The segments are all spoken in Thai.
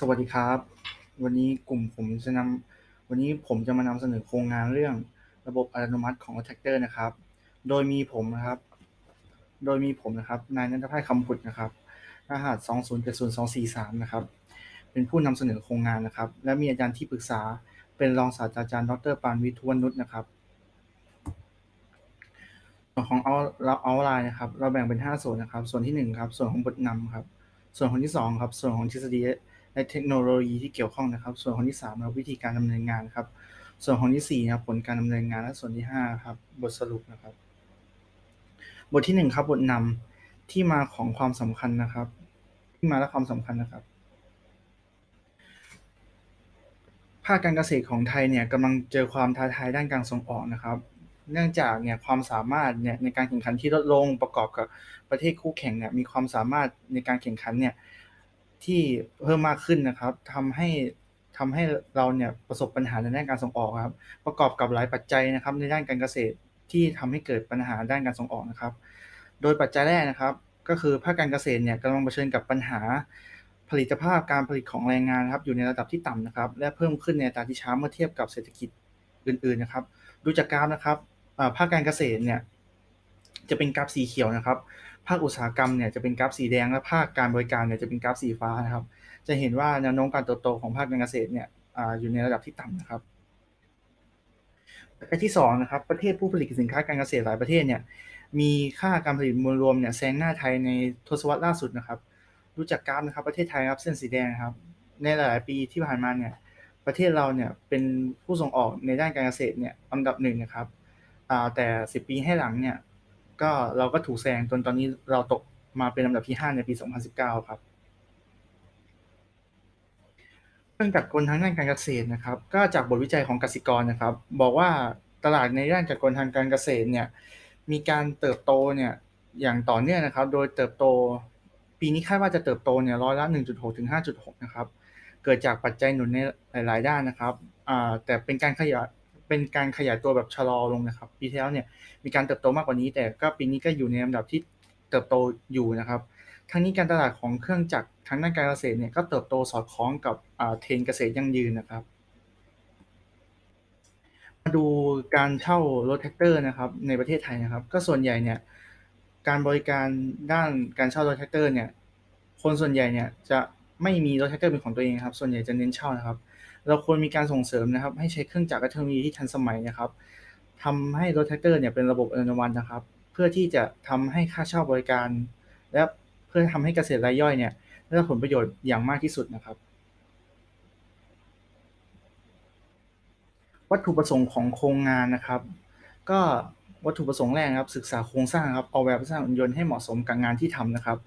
สวัสดีครับ วันนี้กลุ่มผมจะนำวันนี้ผมจะมานำเสนอโครงงานเรื่องระบบอัตโนมัติของ a t t a c k e r นะครับ โดยมีผมนะครับ โดยมีผมนะครับ นายนันทพัฒน์คำผุดนะครับ รหัส 2070243 นะครับ เป็นผู้นำเสนอโครงงานนะครับ และมีอาจารย์ที่ปรึกษา เป็นรองศาสตราจารย์ ดรปานวิทย์ทวนนุชนะครับส่วนของเอาเราเอาไลน์นะครับ เราแบ่งเป็น 5 ส่วนนะครับ ส่วนที่1ครับ ส่วนของบทนำครับ ส่วนของที่2ครับ ส่วนของทฤษฎี และเทคโนโลยีที่เกี่ยวข้องนะครับ ส่วนของที่3ครับวิธีการดำเนินงานครับ ส่วนของที่4นะผลการดำเนินงานและส่วนที่5ครับบทสรุปนะครับ บทที่1ครับบทนำที่มาของความสำคัญนะครับ ที่มาและความสำคัญนะครับภาคการเกษตรของไทยเนี่ยกำลังเจอความท้าทายด้านการส่งออกนะครับ เนื่องจากเนี่ยความสามารถเนี่ยในการแข่งขันที่ลดลงประกอบกับประเทศคู่แข่งเนี่ยมีความสามารถในการแข่งขันเนี่ย ที่เพิ่มมากขึ้นนะครับทำให้ทำให้เราเนี่ยประสบปัญหาในด้านการส่งออกครับ ประกอบกับหลายปัจจัยนะครับ ในด้านการเกษตรที่ทำให้เกิดปัญหาด้านการส่งออกนะครับ โดยปัจจัยแรกนะครับ ก็คือภาคการเกษตรเนี่ยกำลังเผชิญกับปัญหาผลิตภาพการผลิตของแรงงานครับอยู่ในระดับที่ต่ำนะครับ และเพิ่มขึ้นในตาที่ช้าเมื่อเทียบกับเศรษฐกิจอื่นๆนะครับ ดูจากกราฟนะครับภาคการเกษตรเนี่ยจะเป็นกราฟสีเขียวนะครับ ภาคอุตสาหกรรมเนี่ยจะเป็นกราฟสีแดงและภาคการบริการเนี่ยจะเป็นกราฟสีฟ้านะครับ จะเห็นว่าแนวโน้มการเติบโตของภาคการเกษตรเนี่ยอยู่ในระดับที่ต่ำนะครับปัจจัยที่2นะครับประเทศผู้ผลิตสินค้าการเกษตรหลายประเทศเนี่ยมีค่าการผลิตมวลรวมเนี่ยแซงหน้าไทยในทศวรรษล่าสุดนะครับดูจากกราฟนะครับประเทศไทยครับเส้นสีแดงครับในหลาย ๆ ปีที่ผ่านมาเนี่ยประเทศเราเนี่ยเป็นผู้ส่งออกในด้านการเกษตรเนี่ยอันดับหนึ่งนะครับแต่ 10 ปีให้หลังเนี่ย ก็เราก็ถูกแซงจนตอนนี้เราตกมาเป็นลำดับที่5ในปี 2019 ครับเรื่องจักกลทางด้านการเกษตรนะครับ ก็จากบทวิจัยของกสิกรนะครับ บอกว่าตลาดในด้านจักกลทางการเกษตรเนี่ยมีการเติบโตเนี่ยอย่างต่อเนื่องนะครับ โดยเติบโต ปีนี้คาดว่าจะเติบโตเนี่ยร้อยละ 1.6 ถึง 5.6 นะครับ เกิดจากปัจจัยหนุนในหลาย ๆ ด้านนะครับแต่เป็นการขยาย เป็นการขยายตัวแบบชะลอลงนะครับ ปีที่แล้วเนี่ยมีการเติบโตมากกว่านี้ แต่ก็ปีนี้ก็อยู่ในลำดับที่เติบโตอยู่นะครับ ทั้งนี้การตลาดของเครื่องจักรทางด้านการเกษตรเนี่ยก็เติบโตสอดคล้องกับเทรนเกษตรยั่งยืนนะครับ มาดูการเช่ารถแท็กเตอร์นะครับในประเทศไทยนะครับ ก็ส่วนใหญ่เนี่ยการบริการด้านการเช่ารถแท็กเตอร์เนี่ยคนส่วนใหญ่เนี่ยจะ ไม่มีรถแท็กเตอร์เป็นของตัวเองครับ ส่วนใหญ่จะเน้นเช่านะครับ เราควรมีการส่งเสริมนะครับ ให้ใช้เครื่องจักรและเทคโนโลยีที่ทันสมัยนะครับทำให้รถแท็กเตอร์เนี่ยเป็นระบบอัตโนมัตินะครับ เพื่อที่จะทำให้ค่าเช่าบริการ และเพื่อทำให้เกษตรรายย่อยเนี่ยได้ผลประโยชน์อย่างมากที่สุดนะครับ วัตถุประสงค์ของโครงงานนะครับ ก็วัตถุประสงค์แรกครับศึกษาโครงสร้างครับออกแบบลักษณะหุ่นยนต์ให้เหมาะสมกับงานที่ทำนะครับ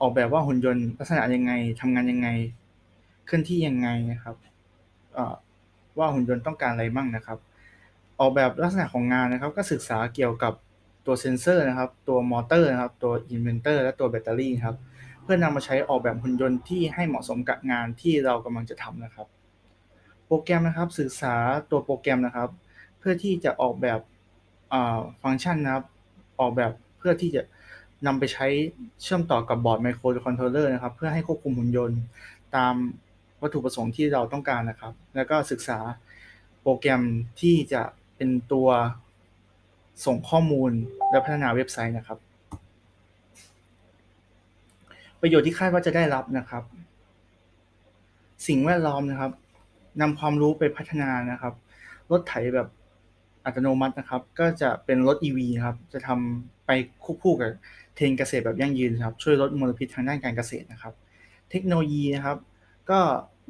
ออกแบบว่าหุ่นยนต์ลักษณะยังไงทำงานยังไง เคลื่อนที่ยังไงนะครับว่าหุ่นยนต์ต้องการอะไรบ้างนะครับ ออกแบบลักษณะของงานนะครับ ก็ศึกษาเกี่ยวกับตัวเซนเซอร์นะครับ ตัวมอเตอร์นะครับ ตัวอินเวนเตอร์และตัวแบตเตอรี่ครับ เพื่อนำมาใช้ออกแบบหุ่นยนต์ที่ให้เหมาะสมกับงานที่เรากำลังจะทำนะครับ โปรแกรมนะครับศึกษาตัวโปรแกรมนะครับ เพื่อที่จะออกแบบฟังก์ชันนะครับ ออกแบบเพื่อที่จะ นำไปใช้เชื่อมต่อกับบอร์ดไมโครคอนโทรลเลอร์นะครับ เพื่อให้ควบคุมหุ่นยนต์ ตามวัตถุประสงค์ที่เราต้องการนะครับ แล้วก็ศึกษาโปรแกรมที่จะเป็นตัวส่งข้อมูลและพัฒนาเว็บไซต์นะครับ ประโยชน์ที่คาดว่าจะได้รับนะครับ สิ่งแวดล้อมนะครับนำความรู้ไปพัฒนานะครับ รถไถแบบอัตโนมัตินะครับ ก็จะเป็นรถ EV ครับ จะทำไปคู่กับ เทรนเกษตรแบบยั่งยืนครับช่วยลดมลพิษทางด้านการเกษตรนะครับ เทคโนโลยีนะครับ ก็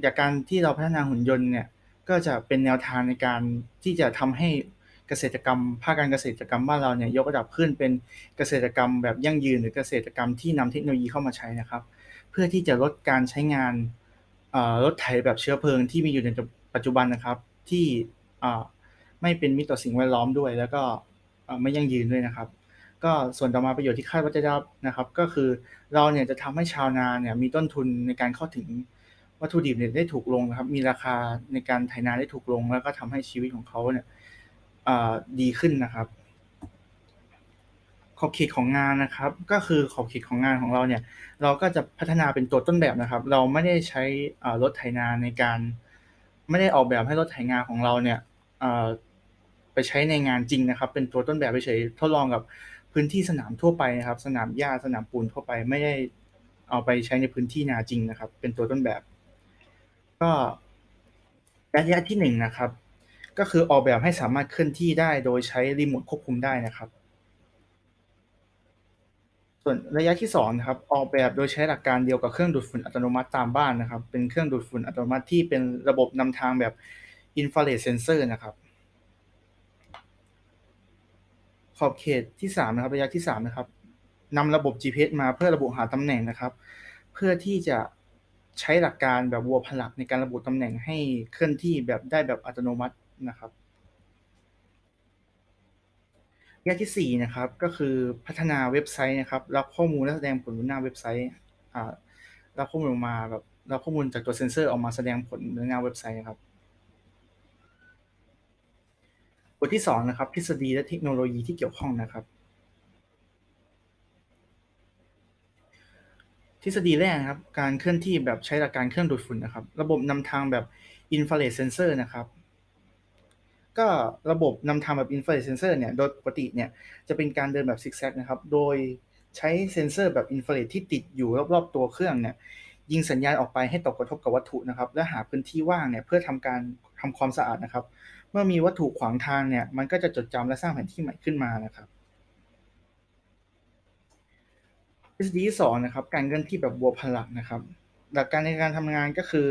จากการที่เราพัฒนาหุ่นยนต์เนี่ยก็จะเป็นแนวทางในการที่จะทำให้เกษตรกรรมภาคการเกษตรกรรมบ้านเราเนี่ยยกระดับขึ้นเป็นเกษตรกรรมแบบยั่งยืนหรือเกษตรกรรมที่นำเทคโนโลยีเข้ามาใช้นะครับ เพื่อที่จะลดการใช้งานรถไถแบบเชื้อเพลิงที่มีอยู่ในปัจจุบันนะครับ ที่ไม่เป็นมิตรต่อสิ่งแวดล้อมด้วย แล้วก็ไม่ยั่งยืนด้วยนะครับ ก็ส่วนต่อมาประโยชน์ที่คาดว่าจะได้นะครับ ก็คือเราเนี่ยจะทำให้ชาวนาเนี่ยมีต้นทุนในการเข้าถึงวัตถุดิบเนี่ยได้ถูกลงนะครับ มีราคาในการไถนาได้ถูกลง แล้วก็ทำให้ชีวิตของเขาเนี่ยดีขึ้นนะครับ ขอบเขตของงานนะครับ ก็คือขอบเขตของงานของเราเนี่ย เราก็จะพัฒนาเป็นตัวต้นแบบนะครับ เราไม่ได้ใช้รถไถนาในการ ไม่ได้ออกแบบให้รถไถนาของเราเนี่ยไปใช้ในงานจริงนะครับ เป็นตัวต้นแบบเฉยๆทดลองกับ พื้นที่สนามทั่วไปนะครับ สนามหญ้าสนามปูนทั่วไปไม่ได้เอาไปใช้ในพื้นที่นาจริงนะครับ เป็นตัวต้นแบบ ก็ระยะที่1นะครับ ก็คือออกแบบให้สามารถเคลื่อนที่ได้โดยใช้รีโมทควบคุมได้นะครับ ส่วนระยะที่2นะครับ ออกแบบโดยใช้หลักการเดียวกับเครื่องดูดฝุ่นอัตโนมัติตามบ้านนะครับ เป็นเครื่องดูดฝุ่นอัตโนมัติที่เป็นระบบนำทางแบบ Infrared Sensor นะครับ ขอบเขตที่3นะครับ ระยะที่3นะครับนำระบบ GPS มาเพื่อระบุหาตำแหน่งนะครับ เพื่อที่จะใช้หลักการแบบวัวผลักในการระบุตำแหน่งให้เคลื่อนที่แบบได้แบบอัตโนมัตินะครับระยะที่ 4 นะครับ ก็คือพัฒนาเว็บไซต์นะครับ รับข้อมูลและแสดงผลบนหน้าเว็บไซต์รับข้อมูลออกมาแบบรับข้อมูลจากตัวเซนเซอร์ออกมาแสดงผลบนหน้าเว็บไซต์นะครับ บทที่2นะครับ ทฤษฎีและเทคโนโลยีที่เกี่ยวข้องนะครับ ทฤษฎีแรกนะครับ การเคลื่อนที่แบบใช้หลักการเครื่องดูดฝุ่นนะครับ ระบบนำทางแบบ infrared sensor นะครับ ก็ระบบนำทางแบบ infrared sensor เนี่ย โดยปกติเนี่ยจะเป็นการเดินแบบซิกแซกนะครับ โดยใช้เซนเซอร์แบบ infrared ที่ติดอยู่รอบๆตัวเครื่องเนี่ย ยิงสัญญาณออกไปให้ตกกระทบกับวัตถุนะครับ และหาพื้นที่ว่างเนี่ยเพื่อทำการทำความสะอาดนะครับ เมื่อมีวัตถุขวางทางเนี่ย มันก็จะจดจำและสร้างแผนที่ใหม่ขึ้นมานะครับทฤษฎีที่สองนะครับ การเคลื่อนที่แบบบัวพลักนะครับ หลักการในการทำงานก็คือ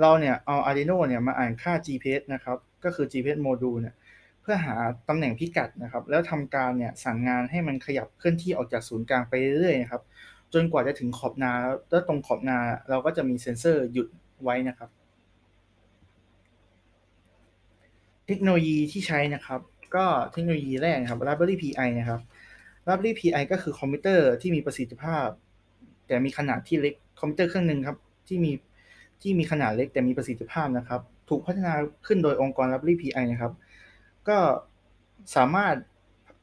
เราเนี่ยเอา Arduino เนี่ยมาอ่านค่า GPS นะครับ ก็คือ GPS โมดูลเนี่ยเพื่อหาตำแหน่งพิกัดนะครับ แล้วทำการเนี่ยสั่งงานให้มันขยับเคลื่อนที่ออกจากศูนย์กลางไปเรื่อยๆนะครับ จนกว่าจะถึงขอบนาแล้วตรงขอบนาเราก็จะมีเซ็นเซอร์หยุดไว้นะครับ เทคโนโลยีที่ใช้นะครับ ก็เทคโนโลยีแรกนะครับ Raspberry Pi นะครับ Raspberry Pi ก็คือคอมพิวเตอร์ที่มีประสิทธิภาพ แต่มีขนาดที่เล็กคอมพิวเตอร์เครื่องหนึ่งครับที่มีที่มีขนาดเล็กแต่มีประสิทธิภาพนะครับ ถูกพัฒนาขึ้นโดยองค์กร Raspberry Pi นะครับ ก็สามารถ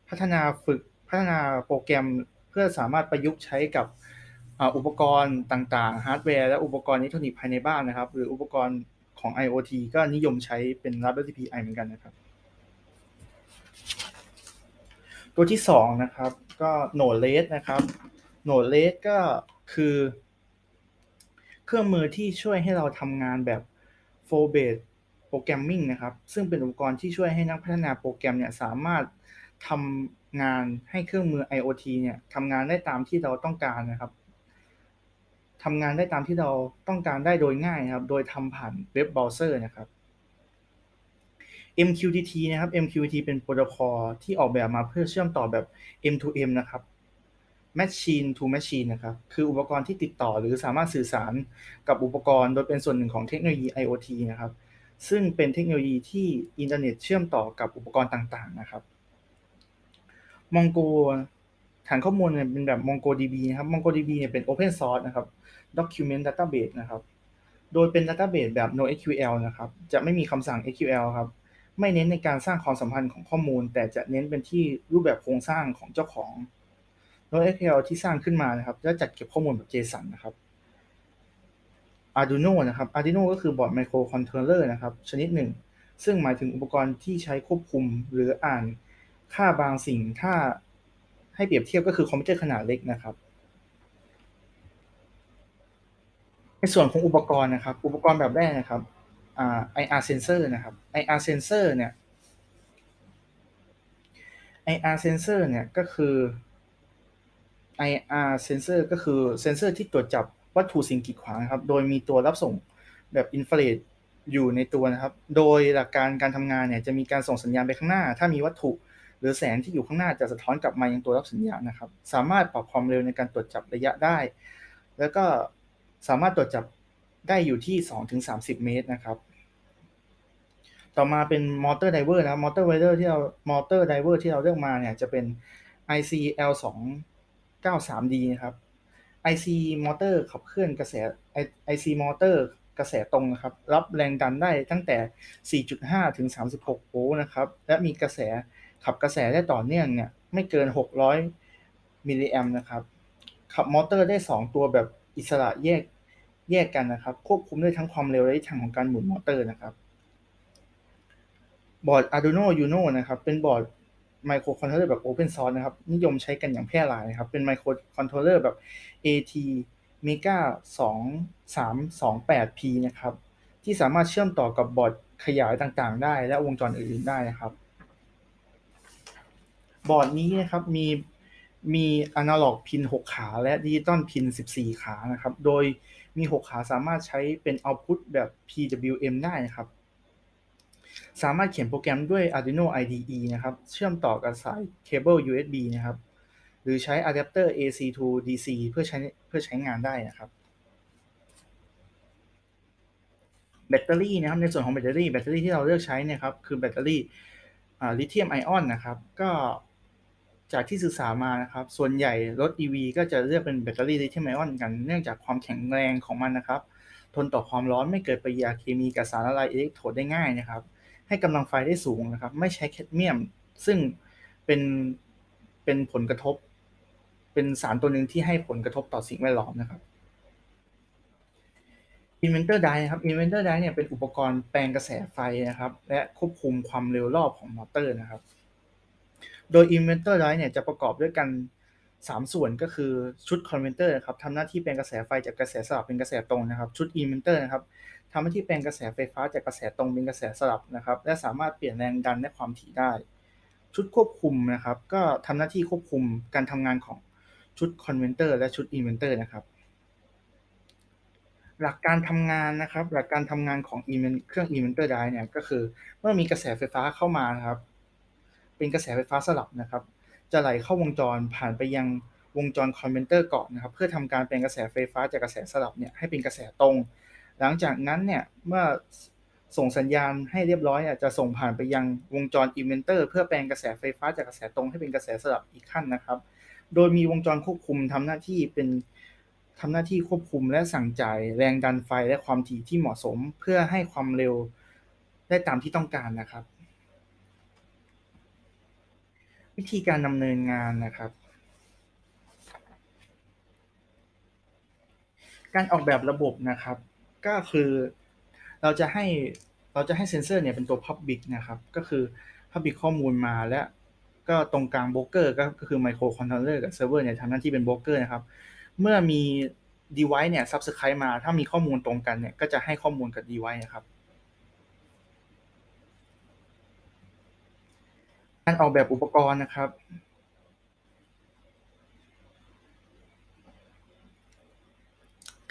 พัฒนาฝึกพัฒนาโปรแกรม เพื่อสามารถประยุกต์ใช้กับอุปกรณ์ต่างๆฮาร์ดแวร์และอุปกรณ์อิเล็กทรอนิกส์ภายในบ้านนะครับ หรืออุปกรณ์ของ IoT ก็นิยมใช้เป็น Raspberry Pi เหมือนกันนะครับ ตัวที่ 2 นะครับ ก็ Node-RED นะครับ Node-RED ก็คือ เครื่องมือที่ช่วยให้เราทำงานแบบ full base programming นะครับ ซึ่งเป็นอุปกรณ์ที่ช่วยให้นักพัฒนาโปรแกรมเนี่ยสามารถทำ งานให้เครื่องมือ IoT เนี่ยทำงานได้ตามที่เราต้องการนะครับทำงานได้ตามที่เราต้องการได้โดยง่ายครับ โดยทำผ่านเว็บเบราว์เซอร์นะครับ MQTT นะครับ MQTT เป็นโปรโตคอลที่ออกแบบมาเพื่อเชื่อมต่อแบบ M2M นะครับ Machine to Machine นะครับ คืออุปกรณ์ที่ติดต่อหรือสามารถสื่อสารกับอุปกรณ์ โดยเป็นส่วนหนึ่งของเทคโนโลยี IoT นะครับ ซึ่งเป็นเทคโนโลยีที่อินเทอร์เน็ตเชื่อมต่อกับอุปกรณ์ต่างๆ นะครับ Mongo ฐานข้อมูลเนี่ยเป็นแบบ MongoDB นะครับ MongoDB เนี่ยเป็น Open Source นะครับ Document Database นะครับ โดยเป็น Database แบบ NoSQL นะครับ จะไม่มีคำสั่ง SQL ครับ ไม่เน้นในการสร้างความสัมพันธ์ของข้อมูล แต่จะเน้นเป็นที่รูปแบบโครงสร้างของเจ้าของ NoSQL ที่สร้างขึ้นมานะครับจะจัดเก็บข้อมูลแบบ JSON นะครับ Arduino นะครับ Arduino ก็คือบอร์ดไมโครคอนโทรลเลอร์นะครับ ชนิดหนึ่ง ซึ่งหมายถึงอุปกรณ์ที่ใช้ควบคุมหรืออ่าน ค่าบางสิ่งถ้าให้เปรียบเทียบก็คือคอมพิวเตอร์ขนาดเล็กนะครับ ในส่วนของอุปกรณ์นะครับ อุปกรณ์แบบแรกนะครับ IR sensor นะครับ IR sensor เนี่ย IR sensor เนี่ยก็คือ IR sensor ก็คือเซนเซอร์ที่ตรวจจับวัตถุสิ่งกีดขวางครับ โดยมีตัวรับส่งแบบอินฟราเรดอยู่ในตัวนะครับ โดยหลักการการทำงานเนี่ยจะมีการส่งสัญญาณไปข้างหน้า ถ้ามีวัตถุ หรือแสงที่อยู่ข้างหน้าจะสะท้อนกลับมายังตัวรับสัญญาณนะครับ สามารถปรับความเร็วในการตรวจจับระยะได้ แล้วก็สามารถตรวจจับได้อยู่ที่ 2-30 เมตรนะครับ ต่อมาเป็นมอเตอร์ไดเวอร์นะมอเตอร์ไดเวอร์ที่เรามอเตอร์ไดเวอร์ที่เราเลือกมาเนี่ยจะเป็น ICL 2 9 3 D นะครับ IC มอเตอร์ขับเคลื่อนกระแส IC มอเตอร์กระแสตรงนะครับ รับแรงดันได้ตั้งแต่ 4.5 ถึง 36 โวลต์นะครับ และมีกระแส ขับกระแสได้ต่อเนื่องเนี่ยไม่เกิน 600 มิลลิแอมนะครับ ขับมอเตอร์ได้ 2 ตัวแบบอิสระแยกแยกกันนะครับ ควบคุมได้ทั้งความเร็วและทิศทางของการหมุนมอเตอร์นะครับ บอร์ด Arduino Uno นะครับ เป็นบอร์ดไมโครคอนโทรลเลอร์แบบ Open Source นะครับ นิยมใช้กันอย่างแพร่หลายนะครับ เป็นไมโครคอนโทรลเลอร์แบบ AT Mega 2328P นะครับ ที่สามารถเชื่อมต่อกับบอร์ดขยายต่างๆ ได้และวงจรอื่นๆได้นะครับ บอร์ดนี้นะครับมีมีอนาล็อกพิน 6 ขาและดิจิตอลพิน 14 ขานะครับ โดยมี 6 ขาสามารถใช้เป็นเอาต์พุตแบบ PWM ได้นะครับ สามารถเขียนโปรแกรมด้วย Arduino IDE นะครับ เชื่อมต่อกับสายเคเบิล USB นะครับ หรือใช้อะแดปเตอร์ AC to DC เพื่อใช้เพื่อใช้งานได้นะครับ แบตเตอรี่นะครับ ในส่วนของแบตเตอรี่ แบตเตอรี่ที่เราเลือกใช้นี่ยครับ คือแบตเตอรี่ลิเธียมไอออนนะครับ ก็ จากที่ศึกษามานะครับ ส่วนใหญ่รถ EV ก็จะเลือกเป็นแบตเตอรี่ลิเธียมไอออนกัน เนื่องจากความแข็งแรงของมันนะครับ ทนต่อความร้อนไม่เกิดปฏิกิริยาเคมีกับสารละลายอิเล็กโทรดได้ง่ายนะครับ ให้กำลังไฟได้สูงนะครับ ไม่ใช้แคดเมียม ซึ่งเป็นเป็นผลกระทบ เป็นสารตัวหนึ่งที่ให้ผลกระทบต่อสิ่งแวดล้อมนะครับ Inventor Die นะครับ Inventor Die เนี่ยเป็นอุปกรณ์แปลงกระแสไฟนะครับ และควบคุมความเร็วรอบของมอเตอร์นะครับ โดย Inventor Die เนี่ยจะประกอบด้วยกัน 3 ส่วนก็คือชุด Converter นะครับทำหน้าที่แปลงกระแสไฟจากกระแสสลับเป็นกระแสตรงนะครับ ชุด Inverter นะครับทำหน้าที่แปลงกระแสไฟฟ้าจากกระแสตรงเป็นกระแสสลับนะครับ และสามารถเปลี่ยนแรงดันและความถี่ได้ ชุดควบคุมนะครับ ก็ทำหน้าที่ควบคุมการทำงานของชุด Converter และชุด Inverter นะครับหลักการทำงานนะครับ หลักการทำงานของ Event, เครื่อง Inverter Die เนี่ยก็คือ เมื่อมีกระแสไฟฟ้าเข้ามานะครับ เป็นกระแสไฟฟ้าสลับนะครับ จะไหลเข้าวงจรผ่านไปยังวงจรคอนเวนเตอร์ก่อนนะครับ เพื่อทำการแปลงกระแสไฟฟ้าจากกระแสสลับเนี่ยให้เป็นกระแสตรง หลังจากนั้นเนี่ยเมื่อส่งสัญญาณให้เรียบร้อยจะส่งผ่านไปยังวงจรอินเวนเตอร์เพื่อแปลงกระแสไฟฟ้าจากกระแสตรงให้เป็นกระแสสลับอีกขั้นนะครับ โดยมีวงจรควบคุมทำหน้าที่เป็นทำหน้าที่ควบคุมและสั่งจ่ายแรงดันไฟและความถี่ที่เหมาะสม เพื่อให้ความเร็วได้ตามที่ต้องการนะครับ วิธีการดำเนินงานนะครับ การออกแบบระบบนะครับ ก็คือเราจะให้เราจะให้เซนเซอร์เนี่ยเป็นตัว Public นะครับ ก็คือ Public ข้อมูลมาและก็ตรงกลางโบรกเกอร์ก็คือไมโครคอนโทรลเลอร์กับเซิร์ฟเวอร์เนี่ยทำหน้าที่เป็นโบรกเกอร์นะครับ เมื่อมี device เนี่ย subscribe มา ถ้ามีข้อมูลตรงกันเนี่ย ก็จะให้ข้อมูลกับ device นะครับ การออกแบบอุปกรณ์นะครับ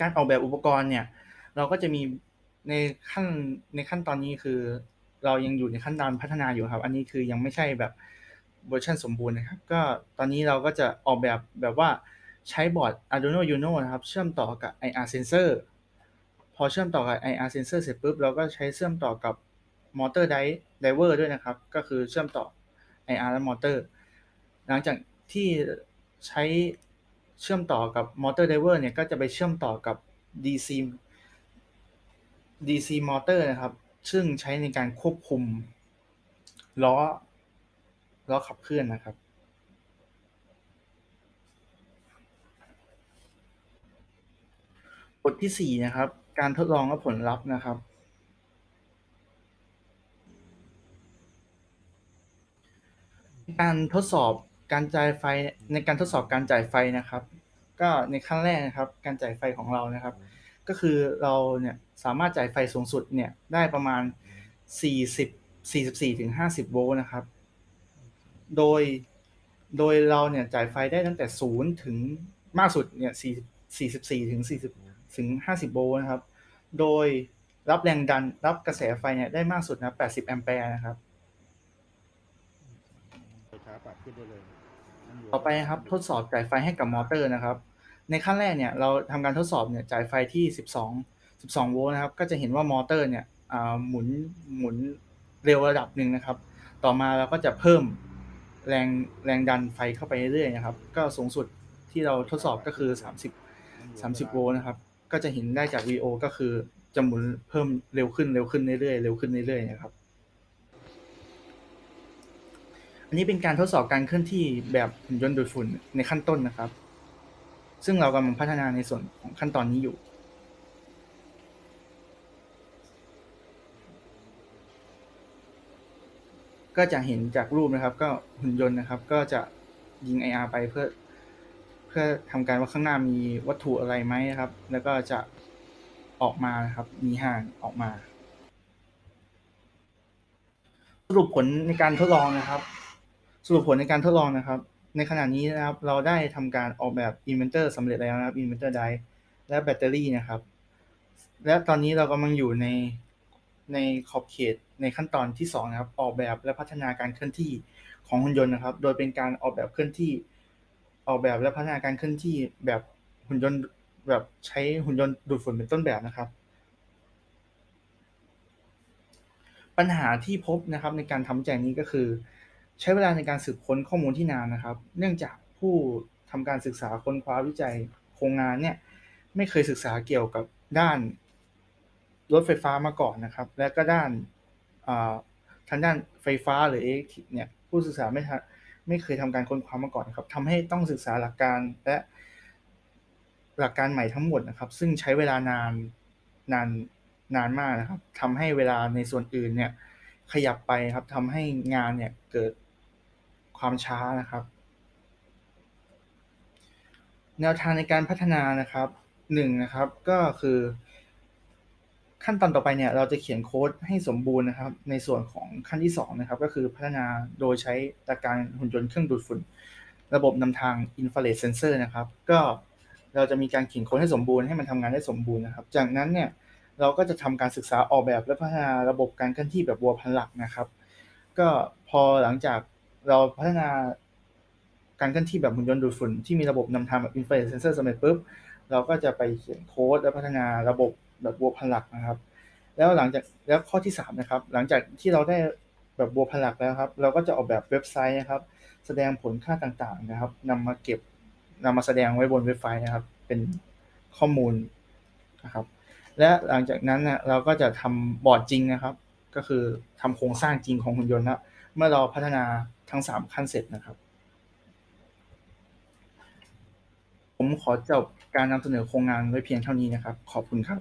การออกแบบอุปกรณ์เนี่ย เราก็จะมีในขั้นในขั้นตอนนี้คือ เรายังอยู่ในขั้นตอนพัฒนาอยู่ครับ อันนี้คือยังไม่ใช่แบบเวอร์ชันสมบูรณ์นะครับ ก็ตอนนี้เราก็จะออกแบบแบบว่าใช้บอร์ด Arduino Uno นะครับ เชื่อมต่อกับ IR sensor พอเชื่อมต่อกับ IR sensor เสร็จปุ๊บเราก็ใช้เชื่อมต่อกับ motor driver ด้วยนะครับ ก็คือเชื่อมต่อ IR และมอเตอร์ หลังจากที่ใช้เชื่อมต่อกับมอเตอร์ไดเวอร์เนี่ยก็จะไปเชื่อมต่อกับ DC DC มอเตอร์นะครับ ซึ่งใช้ในการควบคุมล้อล้อขับเคลื่อนนะครับ บทที่ 4 นะครับ การทดลองและผลลัพธ์นะครับ การทดสอบการจ่ายไฟในการทดสอบการจ่ายไฟนะครับ ก็ในขั้นแรกนะครับ การจ่ายไฟของเรานะครับ ก็คือเราเนี่ยสามารถจ่ายไฟสูงสุดเนี่ยได้ประมาณ 40 44ถึง50 โวลต์นะครับ โดย โดยเราเนี่ยจ่ายไฟได้ตั้งแต่ 0 ถึงมากสุดเนี่ย4 44ถึง40ถึง50 โวลต์นะครับ โดยรับแรงดันรับกระแสไฟเนี่ยได้มากสุดนะ80 แอมแปร์นะครับ ต่อไปนะครับทดสอบจ่ายไฟให้กับมอเตอร์นะครับ ในขั้นแรกเนี่ยเราทำการทดสอบเนี่ยจ่ายไฟที่ 12 12 โวลต์นะครับ ก็จะเห็นว่ามอเตอร์เนี่ยหมุนหมุนเร็วระดับหนึ่งนะครับ ต่อมาเราก็จะเพิ่มแรงแรงดันไฟเข้าไปเรื่อยๆนะครับ ก็สูงสุดที่เราทดสอบก็คือ 30 30 โวลต์นะครับ ก็จะเห็นได้จากวีโอก็คือจะหมุนเพิ่มเร็วขึ้นเร็วขึ้นเรื่อยๆเร็วขึ้นเรื่อยๆนะครับ อันนี้เป็นการทดสอบการเคลื่อนที่แบบหุ่นยนต์ดูดฝุ่นในขั้นต้นนะครับ ซึ่งเรากำลังพัฒนาในส่วนของขั้นตอนนี้อยู่ ก็จะเห็นจากรูปนะครับ ก็หุ่นยนต์นะครับ ก็จะยิง IR ไปเพื่อเพื่อทำการว่าข้างหน้ามีวัตถุอะไรไหมนะครับ แล้วก็จะออกมานะครับ มีห่างออกมา สรุปผลในการทดลองนะครับ สรุปผลในการทดลองนะครับ ในขณะนี้นะครับเราได้ทำการออกแบบ inventor สำเร็จแล้วนะครับ inventor die และแบตเตอรี่นะครับ และตอนนี้เรากำลังอยู่ในในขอบเขตในขั้นตอนที่2นะครับ ออกแบบและพัฒนาการเคลื่อนที่ของหุ่นยนต์นะครับ โดยเป็นการออกแบบเคลื่อนที่ ออกแบบและพัฒนาการเคลื่อนที่แบบหุ่นยนต์แบบใช้หุ่นยนต์ดูดฝุ่นเป็นต้นแบบนะครับ ปัญหาที่พบนะครับในการทำวิจัยนี้ก็คือ ใช้เวลาในการสืบค้นข้อมูลที่นานนะครับ เนื่องจากผู้ทำการศึกษาค้นคว้าวิจัยโครงงานเนี่ยไม่เคยศึกษาเกี่ยวกับด้านรถไฟฟ้ามาก่อนนะครับ และก็ด้านทางด้านไฟฟ้าหรือ electric เนี่ยผู้ศึกษาไม่ไม่เคยทำการค้นคว้ามาก่อนครับทำให้ต้องศึกษาหลักการและหลักการใหม่ทั้งหมดนะครับ ซึ่งใช้เวลานานนานนานมากนะครับทำให้เวลาในส่วนอื่นเนี่ยขยับไปครับทำให้งานเนี่ยเกิด ความช้านะครับ แนวทางในการพัฒนานะครับหนึ่งนะครับก็คือ ขั้นตอนต่อไปเนี่ย เราจะเขียนโค้ดให้สมบูรณ์นะครับ ในส่วนของขั้นที่2นะครับ ก็คือพัฒนาโดยใช้ตาการหุ่นยนต์เครื่องดูดฝุ่น ระบบนำทาง infrared sensor นะครับ ก็เราจะมีการเขียนโค้ดให้สมบูรณ์ให้มันทำงานได้สมบูรณ์นะครับ จากนั้นเนี่ยเราก็จะทำการศึกษาออกแบบและพัฒนาระบบการเคลื่อนที่แบบวัวพันหลักนะครับ ก็พอหลังจาก เราพัฒนาการเคลื่อนที่แบบหุ่นยนต์ดูดฝุ่นที่มีระบบนำทางแบบ infrared sensor สำเร็จปุ๊บเราก็จะไปเขียนโค้ดและพัฒนาระบบแบบวัวพันหลักนะครับ แล้วหลังจากแล้วข้อที่3นะครับ หลังจากที่เราได้แบบวัวพันหลักแล้วครับ เราก็จะออกแบบเว็บไซต์นะครับ แสดงผลค่าต่างๆนะครับนำมาเก็บนำมาแสดงไว้บนเว็บไซต์นะครับ เป็นข้อมูลนะครับ และหลังจากนั้นนะเราก็จะทำบอร์ดจริงนะครับ ก็คือทำโครงสร้างจริงของหุ่นยนต์นะ เมื่อเราพัฒนาทั้ง 3 ขั้นเสร็จนะครับ ผมขอจบการนำเสนอโครงงานไว้เพียงเท่านี้นะครับ ขอบคุณครับ